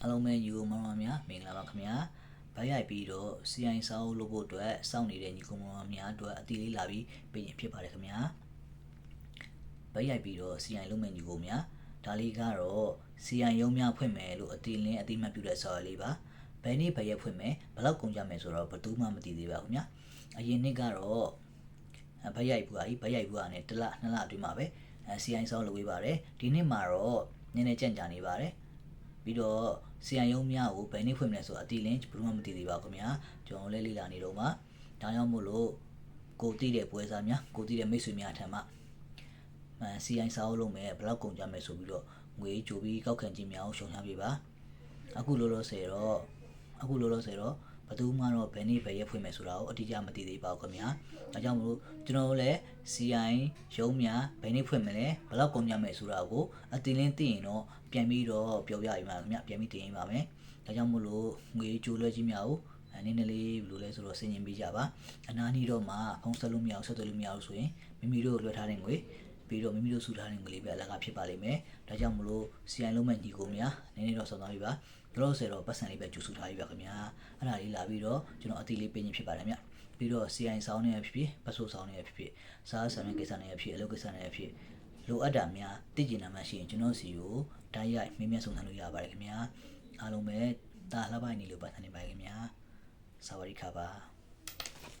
အားလုံးပဲယူမောင်မောင်များမင်္ဂလာပါခင်ဗျာဗိုက်ရိုက်ပြီးတော့ CI စာအုပ်လုပ်ဖို့အတွက်စောင့်နေတဲ့ညီကောင်မောင်မောင်များအတွက်အတီးလေးလာပြီးပြင်ဖြစ်ပါတယ်ခင်ဗျာဗိုက်ရိုက်ပြီးတော့ CI လုပ်မယ့်ညီကောင်များဒါလေးကတော့ CI ရုံးများဖွင့်မယ်လို့အတီးလင်းအတိမတ်ပြုတဲ့စာအုပ်လေးပါဘယ်နေ့ဘယ်ရက်ဖွင့်မယ်ဘယ်လောက်ကုန်ကြမယ်ဆိုတော့ဘယ်သူမှမသိသေးပါဘူးခင်ဗျာအရင်နှစ်ကတော့ဗိုက်ရိုက်ဘူးအားကြီးဗိုက်ရိုက်ဘူးအားနဲ့တစ်လနှစ်လအတွင်းမှာပဲ CI စာအုပ်လုပ်ပေးပါတယ်ဒီနှစ်မှာတော့နည်းနည်းကြန့်ကြာနေပါတယ် ပြီးတော့ CI ရုံးများကိုဘယ်နေ့ဖွင့်မလဲဆိုတော့အတီလင်းဘယ်သူမှမသိသေးပါဘူးခင်ဗျာကျွန်တော်လည်းလေ့လာနေတော့မှဒါကြောင့်မို့လို့ကိုသိတဲ့ပွဲစားများကိုသိတဲ့မိတ်ဆွေများထံမှအဲ CI ဆောင်းလုပ်မယ်ဘယ်လောက်ကုန်ကြမယ်ဆိုပြီးတော့ငွေကြိုပြီးကောက်ခံခြင်းများကိုရှုံချပေးပါအခုလောလောဆယ်တော့အခုလောလောဆယ်တော့ ဘယ်သူမှတော့ဘယ်နေ့ဘယ်ရက်ဖွင့်မယ်ဆိုတာကိုအတိအကျမသိသေးပါဘူးခင်ဗျာဒါကြောင့်မလို့ကျွန်တော်တို့လည်း CI ရုံးများဘယ်နေ့ဖွင့်မလဲဘယ်လောက်ကုန်ကြမယ်ဆိုတာကိုအတင်လင်းသိရင်တော့ပြန်ပြီးတော့ပြောပြရမှာခင်ဗျပြန်ပြီးတင်ရင်ပါမယ်ဒါကြောင့်မို့လို့ငွေကြိုလွှဲခြင်းများကိုအနေနဲ့လေးဘယ်လိုလဲဆိုတော့ဆင်ញင်ပေးကြပါအနားနီးတော့မှဖုန်းဆက်လို့မရအောင်ဆက်သွယ်လို့မရအောင်ဆိုရင်မိမိတို့လွှဲထားတဲ့ငွေ ပြီးတော့မိမိတို့စုထားတဲ့ငွေလေးပဲအလကားဖြစ်ပါလိမ့်မယ်ဒါကြောင့်မလို့ CI လုံးမဲ့ညီကိုများနည်းနည်းတော့ဆောင်သွားပြီပါတို့ဆယ်တော့ပတ်စံလေးပဲကျူစုထားပြီပါခင်ဗျာအဲ့ဒါလေးလာပြီးတော့ကျွန်တော်အတီးလေးပြင်ရင်ဖြစ်ပါတယ်ဗျပြီးတော့ CI ဆောင်းနေရဖြစ်ဖြစ်ပတ်ဆိုဆောင်းနေရဖြစ်ဖြစ်စားဆန်တဲ့ကိစ္စနေရဖြစ်အလုပ်ကိစ္စနေရဖြစ်လိုအပ်တာများသိကျင်တာမှရှိရင်ကျွန်တော်စီကိုတိုက်ရိုက်မင်းမြတ်ဆုံးထမ်းလို့ရပါတယ်ခင်ဗျာအားလုံးပဲတာလှပနေလို့ပတ်စံနေပါခင်ဗျာစဝါဒီခါပါ